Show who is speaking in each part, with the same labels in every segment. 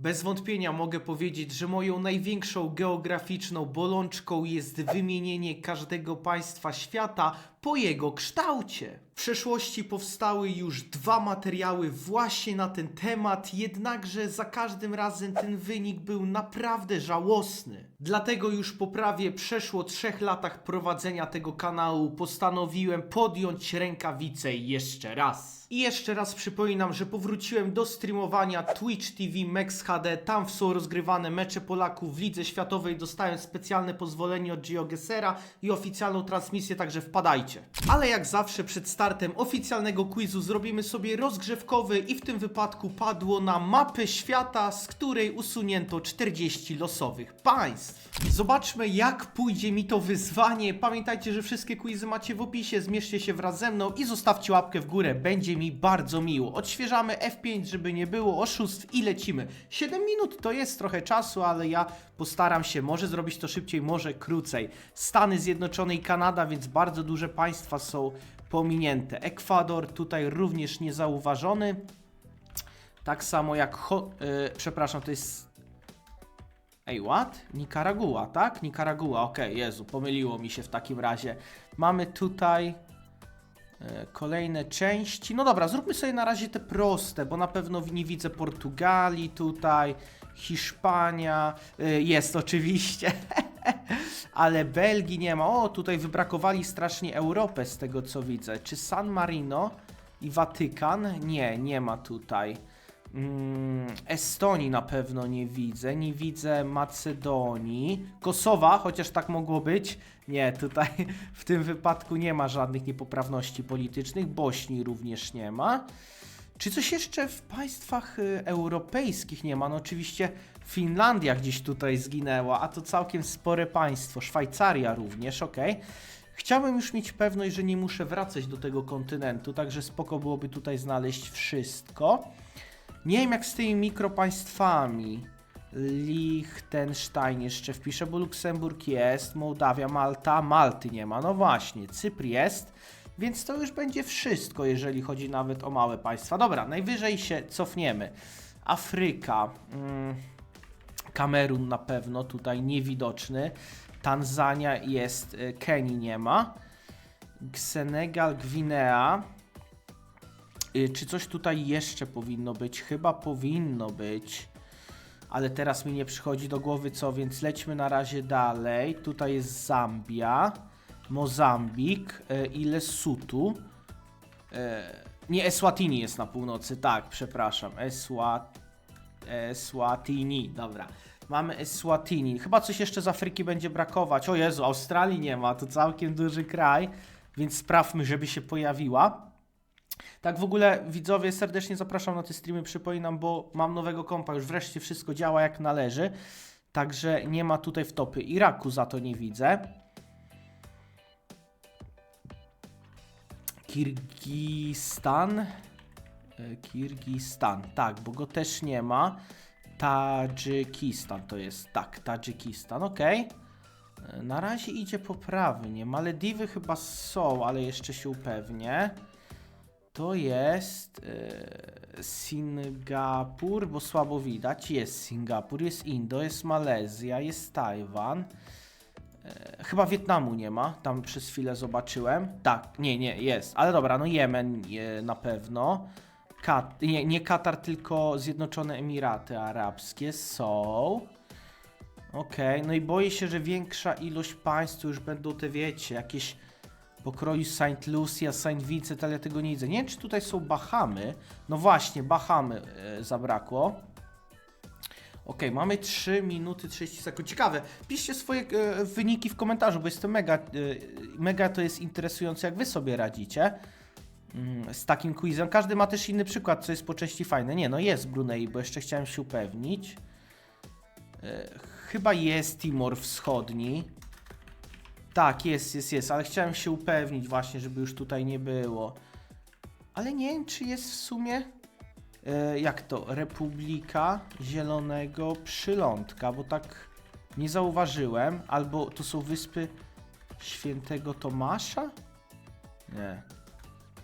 Speaker 1: Bez wątpienia mogę powiedzieć, że moją największą geograficzną bolączką jest wymienienie każdego państwa świata po jego kształcie. W przeszłości powstały już dwa materiały właśnie na ten temat, jednakże za każdym razem ten wynik był naprawdę żałosny. Dlatego już po prawie przeszło trzech latach prowadzenia tego kanału postanowiłem podjąć rękawice jeszcze raz. I jeszcze raz przypominam, że powróciłem do streamowania Twitch TV Max HD. Tam są rozgrywane mecze Polaków w Lidze Światowej. Dostałem specjalne pozwolenie od GeoGesera i oficjalną transmisję, także wpadajcie. Ale jak zawsze przed startem oficjalnego quizu zrobimy sobie rozgrzewkowy i w tym wypadku padło na mapę świata, z której usunięto 40 losowych państw. Zobaczmy jak pójdzie mi to wyzwanie. Pamiętajcie, że wszystkie quizy macie w opisie, zmierzcie się wraz ze mną i zostawcie łapkę w górę, będzie mi bardzo miło. Odświeżamy F5, żeby nie było oszustw i lecimy. 7 minut to jest trochę czasu, ale ja postaram się może zrobić to szybciej, może krócej. Stany Zjednoczone i Kanada, więc bardzo duże państwa są pominięte. Ekwador tutaj również niezauważony. Tak samo jak, Ho- yy, przepraszam, to jest Ej, what? Nikaragua, tak? Nikaragua, okej, Jezu, pomyliło mi się w takim razie. Mamy tutaj e, kolejne części. No dobra, zróbmy sobie na razie te proste, bo na pewno nie widzę Portugalii tutaj, Hiszpania, e, jest oczywiście, ale Belgii nie ma. O, tutaj wybrakowali strasznie Europę z tego co widzę. Czy San Marino i Watykan? Nie, nie ma tutaj. Mm, Estonii na pewno nie widzę, nie widzę Macedonii, Kosowa, chociaż tak mogło być. Nie, tutaj w tym wypadku nie ma żadnych niepoprawności politycznych, Bośni również nie ma. Czy coś jeszcze w państwach y, europejskich nie ma? No oczywiście Finlandia gdzieś tutaj zginęła, a to całkiem spore państwo, Szwajcaria również, okej. Chciałbym już mieć pewność, że nie muszę wracać do tego kontynentu, także spoko byłoby tutaj znaleźć wszystko. Nie wiem jak z tymi mikropaństwami. Liechtenstein jeszcze wpiszę, bo Luksemburg jest, Mołdawia, Malta, Malty nie ma. No właśnie, Cypr jest, więc to już będzie wszystko, jeżeli chodzi nawet o małe państwa. Dobra, najwyżej się cofniemy. Afryka, mm, Kamerun na pewno tutaj niewidoczny. Tanzania jest, y, Kenii nie ma. Senegal, Gwinea. Y, Czy coś tutaj jeszcze powinno być? Chyba powinno być. Ale teraz mi nie przychodzi do głowy co, więc lećmy na razie dalej. Tutaj jest Zambia, Mozambik y, i Lesotho. Nie, Eswatini jest na północy, tak, przepraszam. Eswat... Eswatini, dobra. Mamy Eswatini. Chyba coś jeszcze z Afryki będzie brakować. O Jezu, Australii nie ma, to całkiem duży kraj, więc sprawmy, żeby się pojawiła. Tak w ogóle widzowie serdecznie zapraszam na te streamy, przypominam, bo mam nowego kompa, już wreszcie wszystko działa jak należy. Także nie ma tutaj wtopy. Iraku za to nie widzę. Kirgistan. Kirgistan, tak, bo go też nie ma. Tadżykistan to jest, tak, Tadżykistan, okej. E, Na razie idzie poprawnie. Malediwy chyba są, ale jeszcze się upewnię. To jest e, Singapur, bo słabo widać. Jest Singapur, jest Indo, jest Malezja, jest Tajwan. E, chyba Wietnamu nie ma, tam przez chwilę zobaczyłem. Tak, nie, nie, jest. Ale dobra, no Jemen na pewno. Kat nie, nie Katar, tylko Zjednoczone Emiraty Arabskie są. Okej, no i boję się, że większa ilość państw już będą te, wiecie, jakieś pokroju Saint Lucia, Saint Vincent, ale ja tego nie widzę. Nie wiem, czy tutaj są Bahamy. No właśnie, Bahamy e, zabrakło. Okej, mamy 3 minuty 30 sekund. Ciekawe, piszcie swoje e, wyniki w komentarzu, bo jest to mega, e, mega to jest interesujące, jak wy sobie radzicie z takim quizem. Każdy ma też inny przykład, co jest po części fajne. Nie, no jest Brunei, bo jeszcze chciałem się upewnić. E, chyba jest Timor Wschodni. Tak, jest, jest, jest, ale chciałem się upewnić właśnie, żeby już tutaj nie było. Ale nie wiem, czy jest w sumie. E, jak to? Republika Zielonego Przylądka, bo tak nie zauważyłem. Albo to są wyspy Świętego Tomasza? Nie.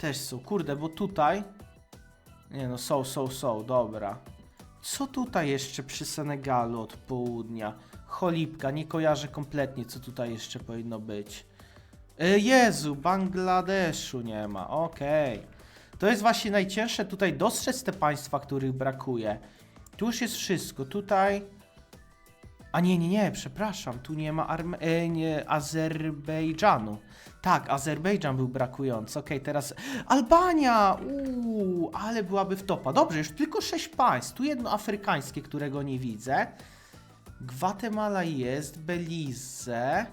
Speaker 1: Też są. Kurde, bo tutaj. Nie no, są, są, są, dobra. Co tutaj jeszcze przy Senegalu od południa? Cholipka, nie kojarzę kompletnie, co tutaj jeszcze powinno być. E, Jezu, Bangladeszu nie ma, okej. To jest właśnie najcięższe tutaj dostrzec te państwa, których brakuje. Tu już jest wszystko, tutaj... A nie, nie, nie, przepraszam, tu nie ma Arme e, nie, Azerbejdżanu. Tak, Azerbejdżan był brakujący. Okej, teraz Albania! Uuu, ale byłaby w topa. Dobrze, już tylko sześć państw. Tu jedno afrykańskie, którego nie widzę. Gwatemala jest, Belize.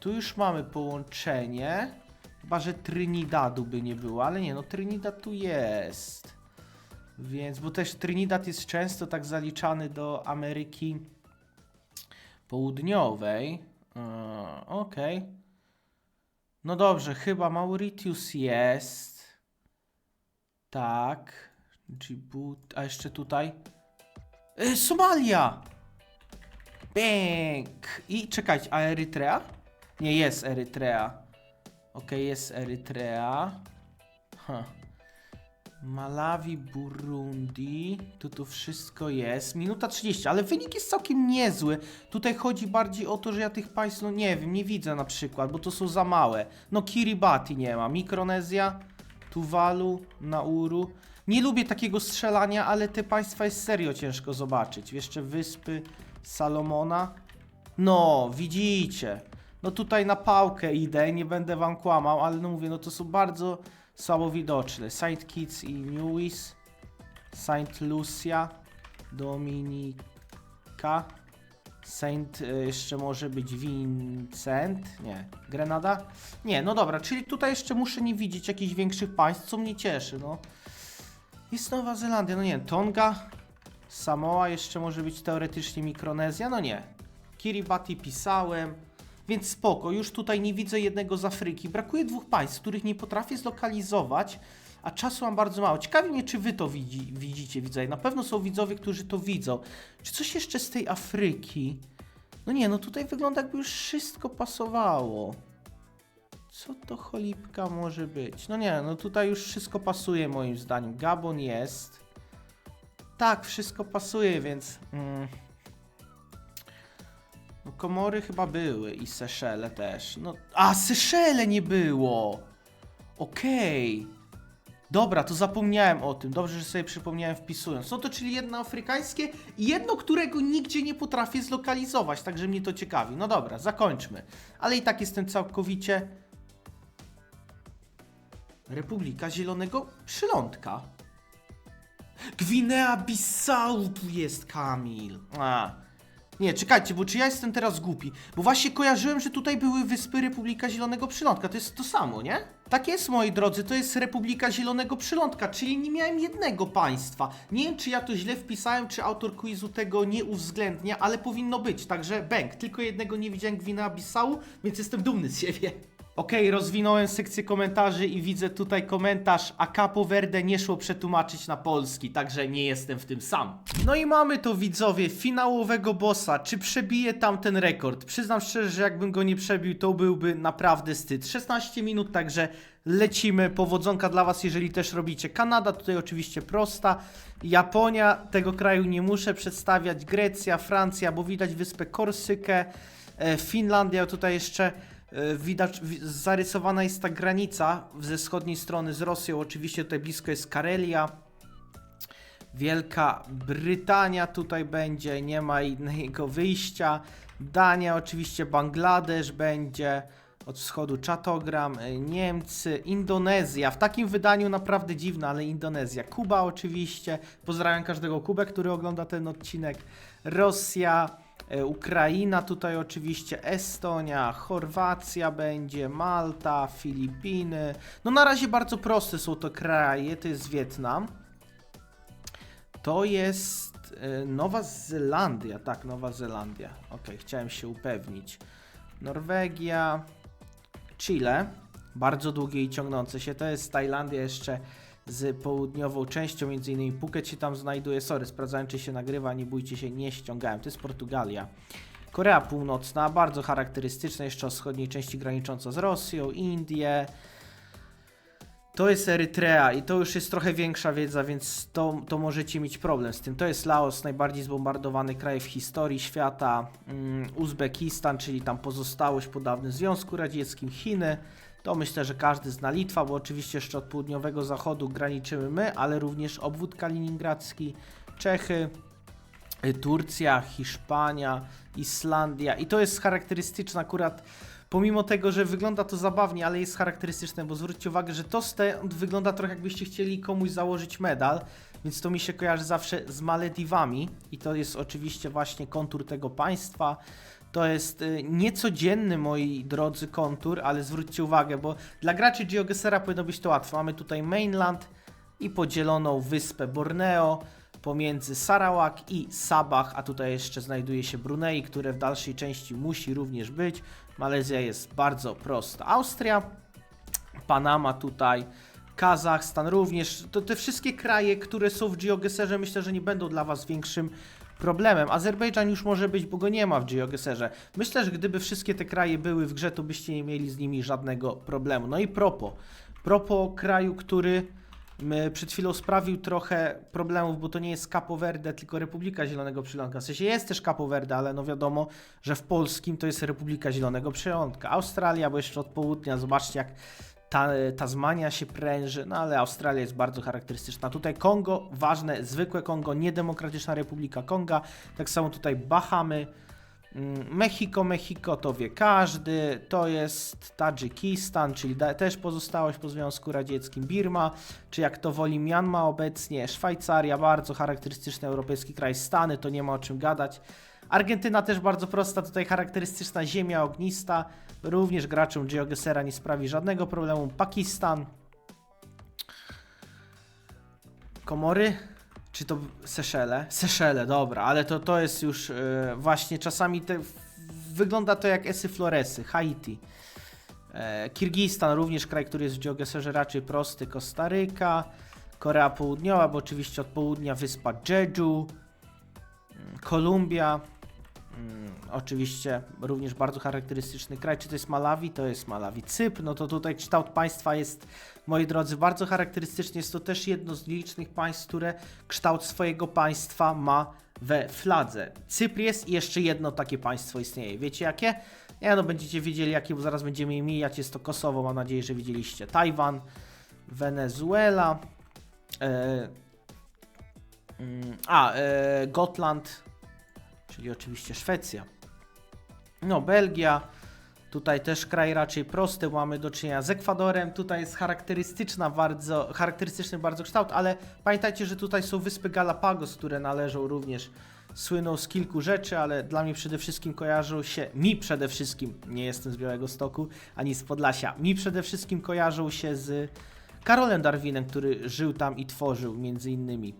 Speaker 1: Tu już mamy połączenie. Chyba, że Trinidadu by nie było, ale nie, no Trinidad tu jest. Więc, bo też Trinidad jest często tak zaliczany do Ameryki Południowej. Eee, Okej. No dobrze, chyba Mauritius jest. Tak. Djibouti, a jeszcze tutaj. E, Somalia! Bęk! I czekajcie, a Erytrea? Nie, jest Erytrea. Okej, jest Erytrea. Huh. Malawi, Burundi. Tu tu wszystko jest. Minuta 30, ale wynik jest całkiem niezły. Tutaj chodzi bardziej o to, że ja tych państw, no nie wiem, nie widzę na przykład, bo to są za małe. No Kiribati nie ma. Mikronezja, Tuwalu, Nauru. Nie lubię takiego strzelania, ale te państwa jest serio ciężko zobaczyć. Jeszcze wyspy Salomona. No, widzicie. No tutaj na pałkę idę, nie będę wam kłamał, ale no mówię, no to są bardzo słabo widoczne. Saint Kitts i Nevis, Saint Lucia, Dominika, Saint y, jeszcze może być Vincent, nie, Grenada? Nie, no dobra, czyli tutaj jeszcze muszę nie widzieć jakichś większych państw, co mnie cieszy, no. Jest Nowa Zelandia, no nie, Tonga, Samoa, jeszcze może być teoretycznie Mikronezja, no nie. Kiribati pisałem, więc spoko, już tutaj nie widzę jednego z Afryki. Brakuje dwóch państw, których nie potrafię zlokalizować, a czasu mam bardzo mało. Ciekawi mnie, czy wy to widzi, widzicie, widzowie. Na pewno są widzowie, którzy to widzą. Czy coś jeszcze z tej Afryki? No nie, no tutaj wygląda jakby już wszystko pasowało. Co to cholipka może być? No nie, no tutaj już wszystko pasuje moim zdaniem. Gabon jest. Tak, wszystko pasuje, więc... Mm. No Komory chyba były i Seszele też. No, a Seszele nie było! Okej. Dobra, to zapomniałem o tym. Dobrze, że sobie przypomniałem wpisując. No to czyli jedno afrykańskie i jedno, którego nigdzie nie potrafię zlokalizować, także mnie to ciekawi. No dobra, zakończmy. Ale i tak jestem całkowicie... Republika Zielonego Przylądka. Gwinea-Bissau tu jest, Kamil. A. Nie, czekajcie, bo czy ja jestem teraz głupi? Bo właśnie kojarzyłem, że tutaj były wyspy Republika Zielonego Przylądka. To jest to samo, nie? Tak jest, moi drodzy, to jest Republika Zielonego Przylądka, czyli nie miałem jednego państwa. Nie wiem, czy ja to źle wpisałem, czy autor quizu tego nie uwzględnia, ale powinno być. Także bęk, tylko jednego nie widziałem Gwinea-Bissau, więc jestem dumny z siebie. Okej, rozwinąłem sekcję komentarzy i widzę tutaj komentarz, a Capo Verde nie szło przetłumaczyć na polski, także nie jestem w tym sam. No i mamy to widzowie, finałowego bossa, czy przebije tamten rekord? Przyznam szczerze, że jakbym go nie przebił, to byłby naprawdę wstyd. 16 minut, także lecimy, powodzonka dla was, jeżeli też robicie. Kanada tutaj oczywiście prosta, Japonia, tego kraju nie muszę przedstawiać, Grecja, Francja, bo widać wyspę Korsykę, e, Finlandia, tutaj jeszcze Widać, wi- zarysowana jest ta granica ze wschodniej strony z Rosją. Oczywiście tutaj blisko jest Karelia. Wielka Brytania tutaj będzie, nie ma innego wyjścia. Dania, oczywiście Bangladesz będzie. Od wschodu Czatogram, e, Niemcy, Indonezja. W takim wydaniu naprawdę dziwne, ale Indonezja. Kuba oczywiście. Pozdrawiam każdego Kubę, który ogląda ten odcinek. Rosja, E, Ukraina tutaj oczywiście, Estonia, Chorwacja będzie, Malta, Filipiny. No na razie bardzo proste są to kraje, to jest Wietnam. To jest e, Nowa Zelandia, tak, Nowa Zelandia. Ok, chciałem się upewnić. Norwegia, Chile, bardzo długie i ciągnące się. To jest Tajlandia jeszcze z południową częścią, między innymi Phuket się tam znajduje. Sorry, sprawdzałem czy się nagrywa, nie bójcie się, nie ściągałem. To jest Portugalia. Korea Północna, bardzo charakterystyczna, jeszcze o wschodniej części granicząca z Rosją, Indie. To jest Erytrea i to już jest trochę większa wiedza, więc to, to możecie mieć problem z tym. To jest Laos, najbardziej zbombardowany kraj w historii świata. Mm, Uzbekistan, czyli tam pozostałość po dawnym Związku Radzieckim, Chiny. To myślę, że każdy zna Litwa, bo oczywiście jeszcze od południowego zachodu graniczymy my, ale również obwód kaliningradzki, Czechy, y, Turcja, Hiszpania, Islandia. I to jest charakterystyczne akurat, pomimo tego, że wygląda to zabawnie, ale jest charakterystyczne, bo zwróćcie uwagę, że to stąd wygląda trochę jakbyście chcieli komuś założyć medal, więc to mi się kojarzy zawsze z Malediwami i to jest oczywiście właśnie kontur tego państwa. To jest y, niecodzienny, moi drodzy, kontur, ale zwróćcie uwagę, bo dla graczy GeoGesera powinno być to łatwe. Mamy tutaj mainland i podzieloną wyspę Borneo pomiędzy Sarawak i Sabah, a tutaj jeszcze znajduje się Brunei, które w dalszej części musi również być. Malezja jest bardzo prosta. Austria, Panama tutaj, Kazachstan również. To te wszystkie kraje, które są w GeoGeserze myślę, że nie będą dla Was większym problemem. Azerbejdżan już może być, bo go nie ma w GeoGeserze. Myślę, że gdyby wszystkie te kraje były w grze, to byście nie mieli z nimi żadnego problemu. No i propo. Propo kraju, który przed chwilą sprawił trochę problemów, bo to nie jest Capo Verde, tylko Republika Zielonego Przylądka. W sensie jest też Capo Verde, ale no wiadomo, że w polskim to jest Republika Zielonego Przylądka. Australia, bo jeszcze od południa, zobaczcie jak ta, Tasmania się pręży, no ale Australia jest bardzo charakterystyczna. Tutaj Kongo, ważne, zwykłe Kongo, niedemokratyczna Republika Konga. Tak samo tutaj Bahamy, mm, Mexico, Mexico to wie każdy, to jest Tadżykistan, czyli też pozostałość po Związku Radzieckim, Birma, czy jak to woli Myanma obecnie, Szwajcaria, bardzo charakterystyczny europejski kraj, Stany, to nie ma o czym gadać. Argentyna też bardzo prosta, tutaj charakterystyczna ziemia ognista, również graczom GeoGesera nie sprawi żadnego problemu. Pakistan, Komory, czy to Seszele? Seszele, dobra, ale to, to jest już e, właśnie czasami te, wygląda to jak Esy Floresy, Haiti. E, Kirgistan, również kraj, który jest w GeoGeserze raczej prosty, Kostaryka, Korea Południowa, bo oczywiście od południa wyspa Jeju, mm, Kolumbia, oczywiście również bardzo charakterystyczny kraj. Czy to jest Malawi? To jest Malawi. Cypr, no to tutaj kształt państwa jest, moi drodzy, bardzo charakterystyczny. Jest to też jedno z licznych państw, które kształt swojego państwa ma we fladze. Cypr jest i jeszcze jedno takie państwo istnieje. Wiecie jakie? Nie no, będziecie wiedzieli jakie, bo zaraz będziemy je mijać. Jest to Kosowo, mam nadzieję, że widzieliście. Tajwan, Wenezuela, mm, a, e, Gotland, czyli oczywiście Szwecja. No, Belgia, tutaj też kraj raczej prosty, mamy do czynienia z Ekwadorem, tutaj jest charakterystyczna bardzo, charakterystyczny bardzo kształt, ale pamiętajcie, że tutaj są wyspy Galapagos, które należą również, słyną z kilku rzeczy, ale dla mnie przede wszystkim kojarzą się, mi przede wszystkim, nie jestem z Białego Stoku, ani z Podlasia, mi przede wszystkim kojarzą się z Karolem Darwinem, który żył tam i tworzył między innymi.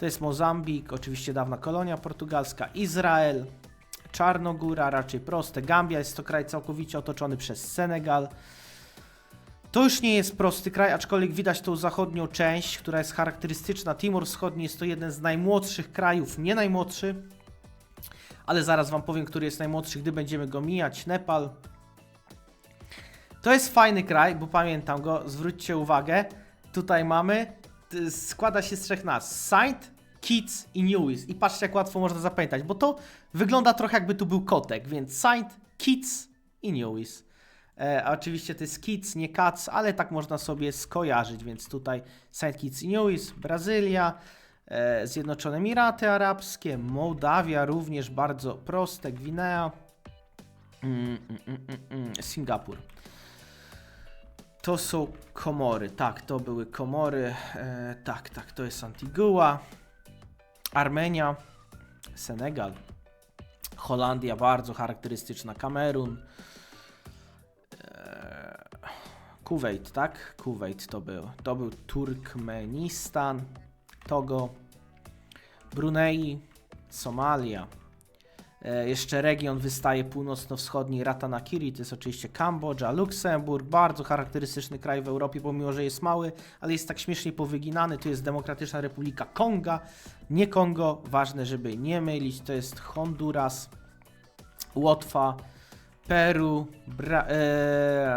Speaker 1: To jest Mozambik, oczywiście dawna kolonia portugalska, Izrael, Czarnogóra, raczej proste. Gambia jest to kraj całkowicie otoczony przez Senegal. To już nie jest prosty kraj, aczkolwiek widać tą zachodnią część, która jest charakterystyczna. Timor Wschodni jest to jeden z najmłodszych krajów, nie najmłodszy, ale zaraz Wam powiem, który jest najmłodszy, gdy będziemy go mijać. Nepal. To jest fajny kraj, bo pamiętam go, zwróćcie uwagę. Tutaj mamy, składa się z trzech nazw. Saint, Kitts i Nevis. I patrzcie, jak łatwo można zapamiętać, bo to wygląda trochę jakby tu był kotek, więc Saint, Kitts i Nevis. E, oczywiście to jest Kitts, nie Cats, ale tak można sobie skojarzyć, więc tutaj Saint Kitts i Nevis, Brazylia, e, Zjednoczone Emiraty Arabskie, Mołdawia również bardzo proste, Gwinea, mm, mm, mm, mm, mm, Singapur. To są Komory, tak, to były Komory, e, tak, tak, to jest Antigua, Armenia, Senegal, Holandia, bardzo charakterystyczna, Kamerun, e, Kuwait, tak? Kuwait to był. To był Turkmenistan, Togo, Brunei, Somalia. E, jeszcze region wystaje północno-wschodni Ratanakiri, to jest oczywiście Kambodża, Luksemburg, bardzo charakterystyczny kraj w Europie, pomimo że jest mały, ale jest tak śmiesznie powyginany. Tu jest Demokratyczna Republika Konga, nie Kongo, ważne, żeby nie mylić, to jest Honduras, Łotwa, Peru, Bra e,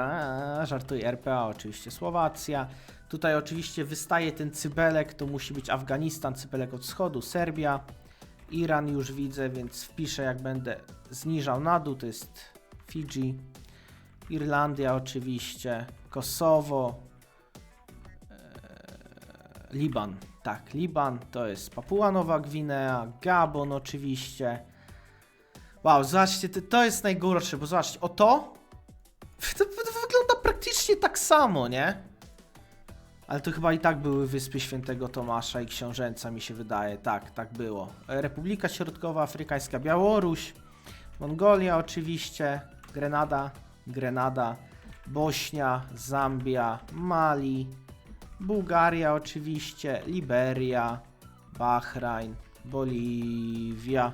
Speaker 1: a, żartuję, RPA oczywiście, Słowacja. Tutaj oczywiście wystaje ten cybelek, to musi być Afganistan, cybelek od wschodu, Serbia. Iran już widzę, więc wpiszę jak będę zniżał na dół, to jest Fidżi. Irlandia oczywiście, Kosowo, e, Liban. Tak, Liban to jest Papua Nowa Gwinea, Gabon oczywiście. Wow, zobaczcie, to, jest najgorsze, bo zobaczcie, o to, to wygląda praktycznie tak samo, nie? Ale to chyba i tak były Wyspy Świętego Tomasza i Książęca, mi się wydaje. Tak, tak było. Republika Środkowa Afrykańska, Białoruś, Mongolia oczywiście, Grenada, Grenada, Bośnia, Zambia, Mali, Bułgaria oczywiście, Liberia, Bahrajn, Boliwia,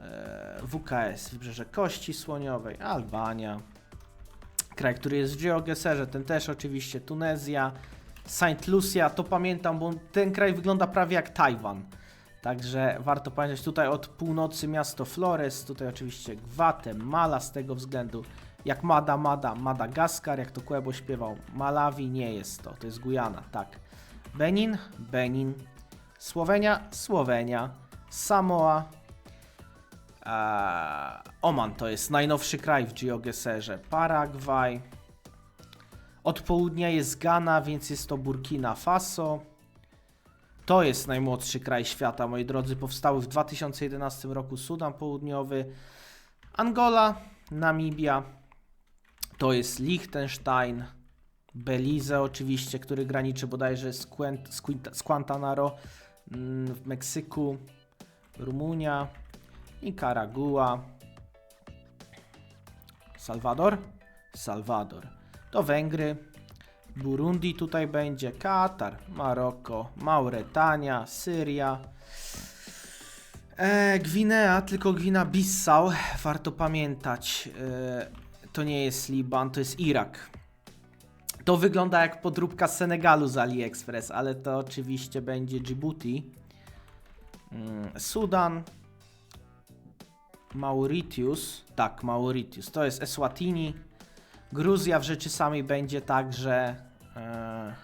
Speaker 1: e, WKS, Wybrzeże Kości Słoniowej, Albania, kraj, który jest w GeoGeserze, ten też oczywiście, Tunezja, Saint Lucia, to pamiętam, bo ten kraj wygląda prawie jak Tajwan. Także warto pamiętać tutaj od północy miasto Flores, tutaj oczywiście Gwatemala z tego względu, jak Mada Mada, Madagaskar, jak to Kłebo śpiewał, Malawi nie jest to, to jest Gujana, tak. Benin, Benin, Słowenia, Słowenia, Samoa, Oman to jest najnowszy kraj w GeoGeserze. Paragwaj. Od południa jest Ghana, więc jest to Burkina Faso. To jest najmłodszy kraj świata, moi drodzy. Powstały w 2011 roku Sudan Południowy, Angola, Namibia. To jest Liechtenstein, Belize oczywiście, który graniczy bodajże z, z, Quint, z mm, w Meksyku, Rumunia, Nikaragua, Salwador, Salwador, to Węgry, Burundi tutaj będzie, Katar, Maroko, Mauretania, Syria, e, Gwinea, tylko Gwina-Bissau, warto pamiętać, e, to nie jest Liban, to jest Irak. To wygląda jak podróbka Senegalu z AliExpress, ale to oczywiście będzie Djibouti, mm, Sudan, Mauritius, tak, Mauritius, to jest Eswatini. Gruzja w rzeczy samej będzie także. E...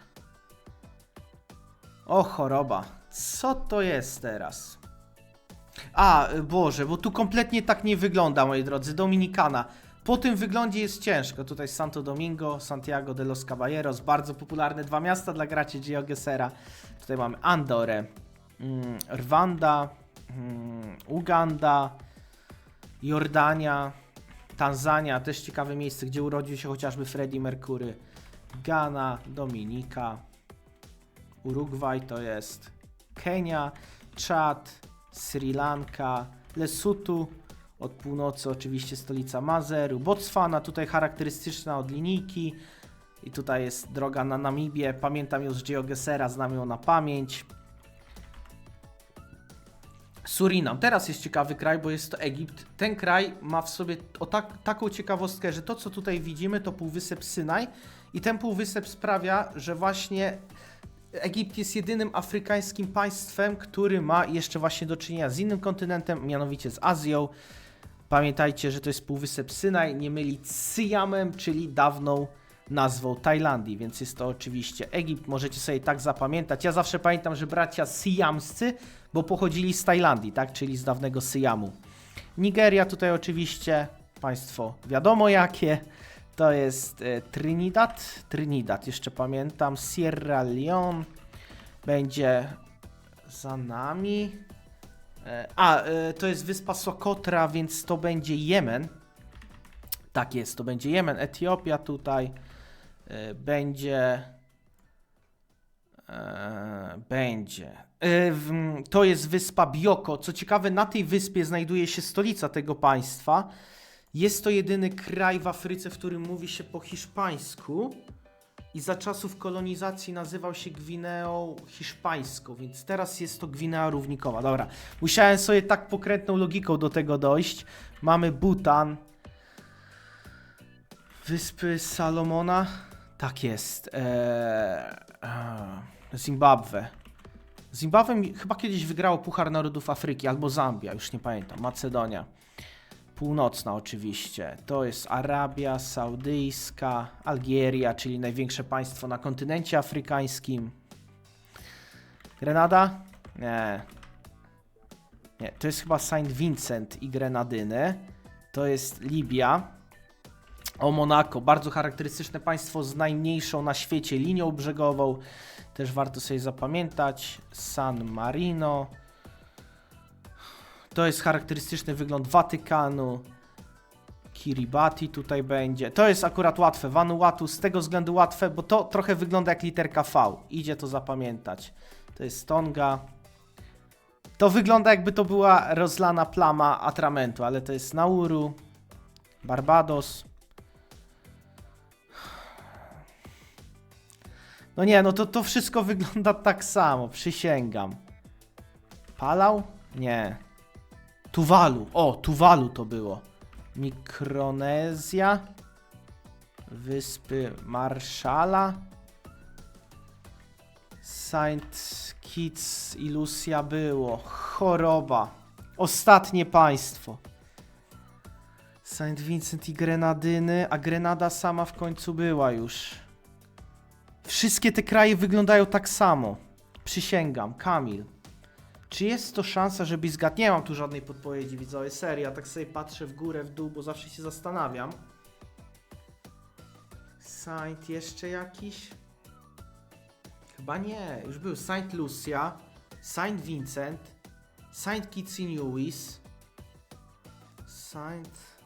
Speaker 1: O choroba, co to jest teraz? A, Boże, bo tu kompletnie tak nie wygląda, moi drodzy. Dominikana. Po tym wyglądzie jest ciężko. Tutaj Santo Domingo, Santiago de los Caballeros, bardzo popularne dwa miasta dla graczy GeoGesera. Tutaj mamy Andorę, mm, Rwanda, mm, Uganda, Jordania, Tanzania, też ciekawe miejsce, gdzie urodził się chociażby Freddie Mercury. Ghana, Dominika, Urugwaj to jest Kenia, Czad, Sri Lanka, Lesotho, od północy oczywiście stolica Mazeru, Botswana, tutaj charakterystyczna od linijki i tutaj jest droga na Namibię, pamiętam ją z GeoGesera, znam ją na pamięć. Surinam. Teraz jest ciekawy kraj, bo jest to Egipt. Ten kraj ma w sobie o tak, taką ciekawostkę, że to, co tutaj widzimy, to półwysep Synaj i ten półwysep sprawia, że właśnie Egipt jest jedynym afrykańskim państwem, który ma jeszcze właśnie do czynienia z innym kontynentem, mianowicie z Azją. Pamiętajcie, że to jest półwysep Synaj, nie mylić z Syjamem, czyli dawną nazwą Tajlandii, więc jest to oczywiście Egipt, możecie sobie tak zapamiętać. Ja zawsze pamiętam, że bracia Syjamscy, bo pochodzili z Tajlandii, tak, czyli z dawnego Syjamu. Nigeria tutaj oczywiście, państwo wiadomo jakie, to jest e, Trinidad, Trinidad jeszcze pamiętam, Sierra Leone będzie za nami. E, a, e, to jest wyspa Sokotra, więc to będzie Jemen. Tak jest, to będzie Jemen, Etiopia tutaj będzie. E, będzie. E, To jest wyspa Bioko. Co ciekawe, na tej wyspie znajduje się stolica tego państwa. Jest to jedyny kraj w Afryce, w którym mówi się po hiszpańsku. I za czasów kolonizacji nazywał się Gwineą Hiszpańską, więc teraz jest to Gwinea Równikowa. Dobra, musiałem sobie tak pokrętną logiką do tego dojść. Mamy Butan, Wyspy Salomona. Tak jest. Eee, Zimbabwe. Zimbabwe chyba kiedyś wygrało Puchar Narodów Afryki, albo Zambia, już nie pamiętam. Macedonia. Północna oczywiście. To jest Arabia Saudyjska, Algieria, czyli największe państwo na kontynencie afrykańskim. Grenada? Nie. Nie, to jest chyba Saint Vincent i Grenadyny. To jest Libia. O Monako, bardzo charakterystyczne państwo z najmniejszą na świecie linią brzegową. Też warto sobie zapamiętać. San Marino. To jest charakterystyczny wygląd Watykanu. Kiribati tutaj będzie. To jest akurat łatwe. Vanuatu z tego względu łatwe, bo to trochę wygląda jak literka V. Idzie to zapamiętać. To jest Tonga. To wygląda jakby to była rozlana plama atramentu, ale to jest Nauru, Barbados. No nie, no to, to wszystko wygląda tak samo, przysięgam. Palau? Nie. Tuwalu. O, Tuwalu to było. Mikronezja. Wyspy Marszala. Saint Kitts i Lucia było. Choroba. Ostatnie państwo. Saint Vincent i Grenadyny, a Grenada sama w końcu była już. Wszystkie te kraje wyglądają tak samo. Przysięgam, Kamil. Czy jest to szansa, żebyś zgadł? Nie mam tu żadnej podpowiedzi, widzowie, serio. Ja tak sobie patrzę w górę, w dół, bo zawsze się zastanawiam. Saint jeszcze jakiś? Chyba nie. Już był Saint Lucia, Saint Vincent, Saint Kitts i Nevis, Saint...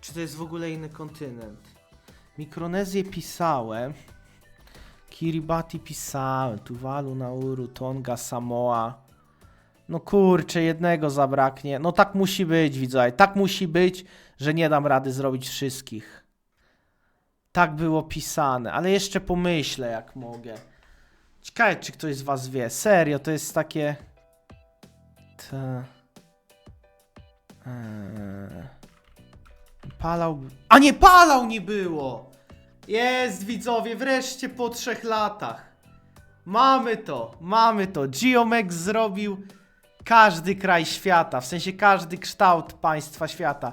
Speaker 1: Czy to jest w ogóle inny kontynent? Mikronezję pisałem. Kiribati pisałem. Tuwalu, Nauru, Tonga, Samoa. No kurczę, jednego zabraknie. No tak musi być, widzowie. Tak musi być, że nie dam rady zrobić wszystkich. Tak było pisane, ale jeszcze pomyślę, jak mogę. Ciekawe, czy ktoś z was wie. Serio, to jest takie... Te... Eee... Palał... A nie, palał nie było! Jest, widzowie, wreszcie po trzech latach. Mamy to, mamy to. Geomex zrobił każdy kraj świata, w sensie każdy kształt państwa świata.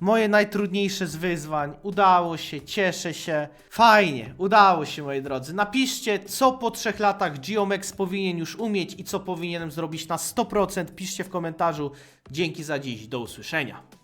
Speaker 1: Moje najtrudniejsze z wyzwań. Udało się, cieszę się. Fajnie, udało się, moi drodzy. Napiszcie, co po trzech latach Geomex powinien już umieć i co powinienem zrobić na 100%. Piszcie w komentarzu. Dzięki za dziś, do usłyszenia.